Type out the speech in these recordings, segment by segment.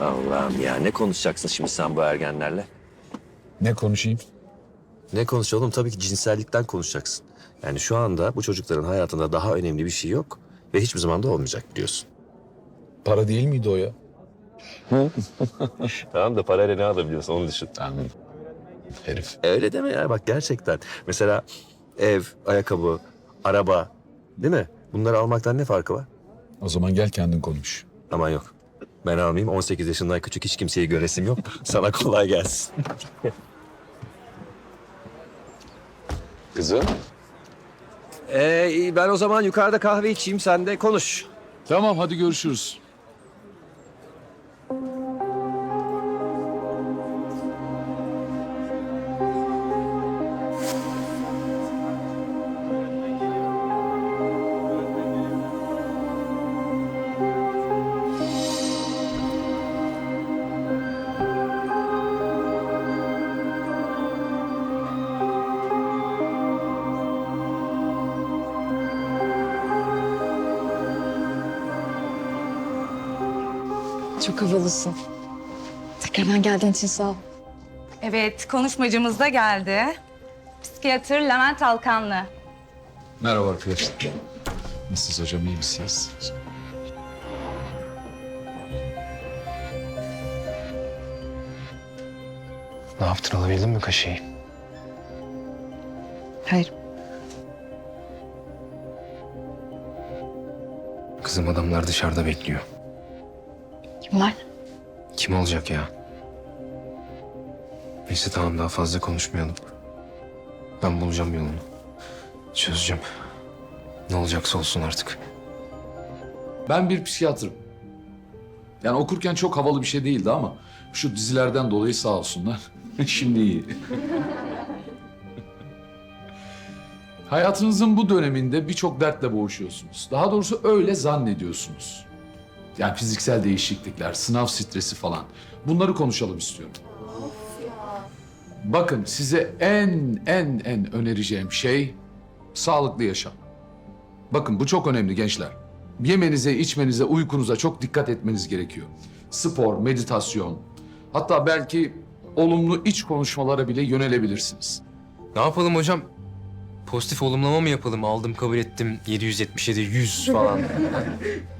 Allah'ım ya ne konuşacaksın şimdi sen bu ergenlerle? Ne konuşayım? Ne konuşalım? Tabii ki cinsellikten konuşacaksın. Yani şu anda bu çocukların hayatında daha önemli bir şey yok ve hiçbir zaman da olmayacak biliyorsun. Para değil miydi o ya? Tamam da parayla ne alabiliyorsun onu düşün. Anladım. Herif. Öyle deme ya bak gerçekten. Mesela ev, ayakkabı, araba değil mi? Bunları almaktan ne farkı var? O zaman gel kendin konuş. Aman yok. Ben almayayım. 18 yaşından küçük hiç kimseyi göresim yok. Sana kolay gelsin. Kızım? Ee, ben o zaman yukarıda kahve içeyim sen de konuş. Tamam hadi görüşürüz. Çok havalısın. Tekrardan geldiğin için sağ ol. Evet, konuşmacımız da geldi. Psikiyatr Levent Alkanlı. Merhaba arkadaşlar. Nasılsınız hocam iyi misiniz? Ne yaptın alabildin mi kaşeyi? Hayır. Kızım adamlar dışarıda bekliyor. Kim var? Kim olacak ya? Neyse tamam daha fazla konuşmayalım. Ben bulacağım yolunu. Çözeceğim. Ne olacaksa olsun artık. Ben bir psikiyatrım. Yani okurken çok havalı bir şey değildi ama şu dizilerden dolayı sağ olsunlar. Şimdi iyi. Hayatınızın bu döneminde birçok dertle boğuşuyorsunuz. Daha doğrusu öyle zannediyorsunuz. Yani fiziksel değişiklikler, sınav stresi falan. Bunları konuşalım istiyorum. Bakın size en en en önereceğim şey sağlıklı yaşam. Bakın bu çok önemli gençler. Yemenize, içmenize, uykunuza çok dikkat etmeniz gerekiyor. Spor, meditasyon, hatta belki olumlu iç konuşmalara bile yönelebilirsiniz. Ne yapalım hocam? Pozitif olumlama mı yapalım? Aldım kabul ettim 777 100 falan.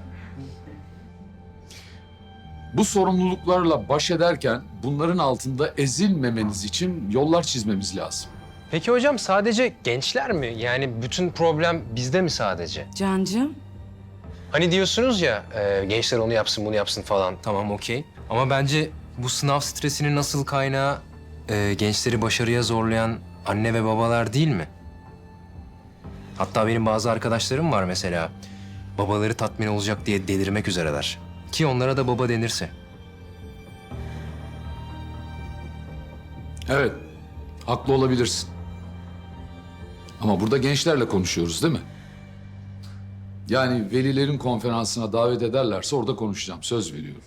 Bu sorumluluklarla baş ederken bunların altında ezilmemeniz için yollar çizmemiz lazım. Peki hocam sadece gençler mi? Yani bütün problem bizde mi sadece? Cancığım, Hani diyorsunuz ya e, gençler onu yapsın bunu yapsın falan. tamam okey. Ama bence bu sınav stresinin nasıl kaynağı e, gençleri başarıya zorlayan anne ve babalar değil mi? Hatta benim bazı arkadaşlarım var mesela. Babaları tatmin olacak diye delirmek üzereler. Ki onlara da baba denirse. Evet, haklı olabilirsin. Ama burada gençlerle konuşuyoruz değil mi? Yani velilerin konferansına davet ederlerse orada konuşacağım, söz veriyorum.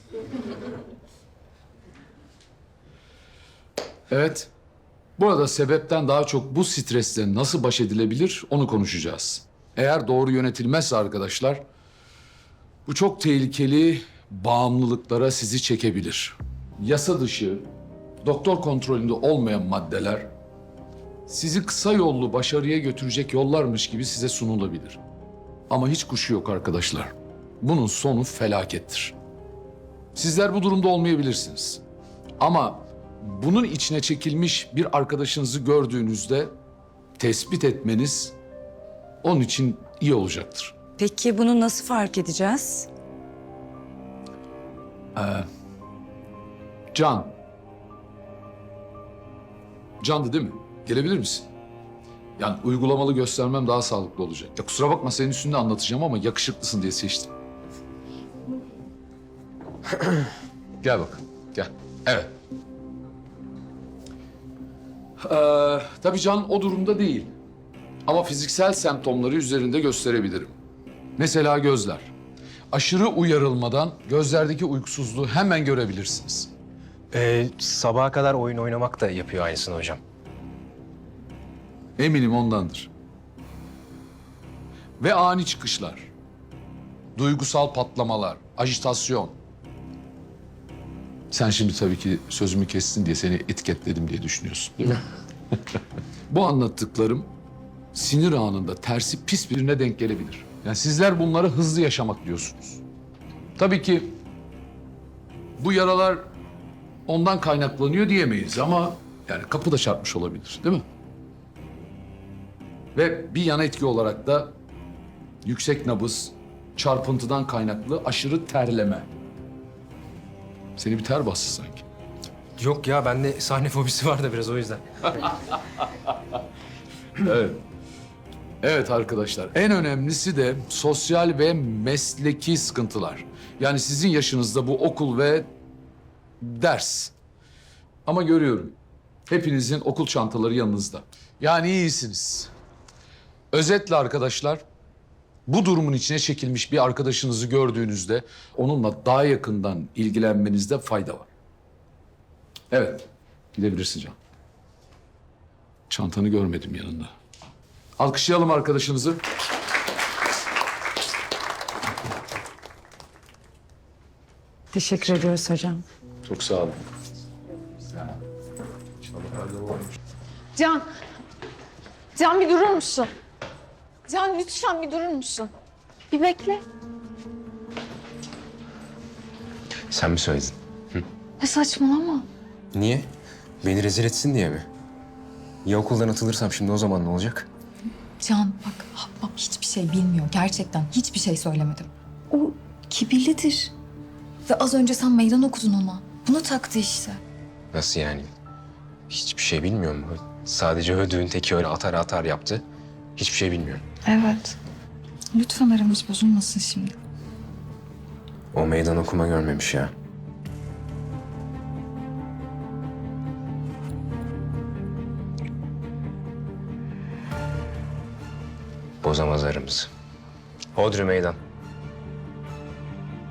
Evet, burada sebepten daha çok bu stresle nasıl baş edilebilir onu konuşacağız. Eğer doğru yönetilmezse arkadaşlar, bu çok tehlikeli bağımlılıklara sizi çekebilir. Yasa dışı, doktor kontrolünde olmayan maddeler sizi kısa yollu başarıya götürecek yollarmış gibi size sunulabilir. Ama hiç kuşu yok arkadaşlar. Bunun sonu felakettir. Sizler bu durumda olmayabilirsiniz. Ama bunun içine çekilmiş bir arkadaşınızı gördüğünüzde tespit etmeniz onun için iyi olacaktır. Peki bunu nasıl fark edeceğiz? Can. Can'dı değil mi? Gelebilir misin? Yani uygulamalı göstermem daha sağlıklı olacak. Ya kusura bakma senin üstünde anlatacağım ama yakışıklısın diye seçtim. gel bak, gel. Evet. Ee, tabii Can o durumda değil. Ama fiziksel semptomları üzerinde gösterebilirim. Mesela gözler. Aşırı uyarılmadan gözlerdeki uykusuzluğu hemen görebilirsiniz. E, sabaha kadar oyun oynamak da yapıyor aynısını hocam. Eminim ondandır. Ve ani çıkışlar. Duygusal patlamalar, ajitasyon. Sen şimdi tabii ki sözümü kestin diye seni etiketledim diye düşünüyorsun değil mi? Bu anlattıklarım sinir anında tersi pis birine denk gelebilir. Yani sizler bunları hızlı yaşamak diyorsunuz. Tabii ki bu yaralar ondan kaynaklanıyor diyemeyiz ama yani kapı da çarpmış olabilir değil mi? Ve bir yan etki olarak da yüksek nabız, çarpıntıdan kaynaklı aşırı terleme. Seni bir ter bastı sanki. Yok ya bende sahne fobisi var da biraz o yüzden. Evet. Evet arkadaşlar. En önemlisi de sosyal ve mesleki sıkıntılar. Yani sizin yaşınızda bu okul ve ders. Ama görüyorum. Hepinizin okul çantaları yanınızda. Yani iyisiniz. Özetle arkadaşlar, bu durumun içine çekilmiş bir arkadaşınızı gördüğünüzde onunla daha yakından ilgilenmenizde fayda var. Evet, gidebilirsin Can. Çantanı görmedim yanında. Alkışlayalım arkadaşınızı. Teşekkür ediyoruz hocam. Çok sağ olun. Can. Can bir durur musun? Can lütfen bir durur musun? Bir bekle. Sen mi söyledin? Ne saçmalama. Niye? Beni rezil etsin diye mi? Ya okuldan atılırsam şimdi o zaman ne olacak? Can bak Habbap hiçbir şey bilmiyor. Gerçekten hiçbir şey söylemedim. O kibirlidir. Ve az önce sen meydan okudun ona. Bunu taktı işte. Nasıl yani? Hiçbir şey bilmiyor mu? Sadece ödüğün teki öyle atar atar yaptı. Hiçbir şey bilmiyorum. Evet. Lütfen aramız bozulmasın şimdi. O meydan okuma görmemiş ya. Bozamaz aramızı. Hodri meydan.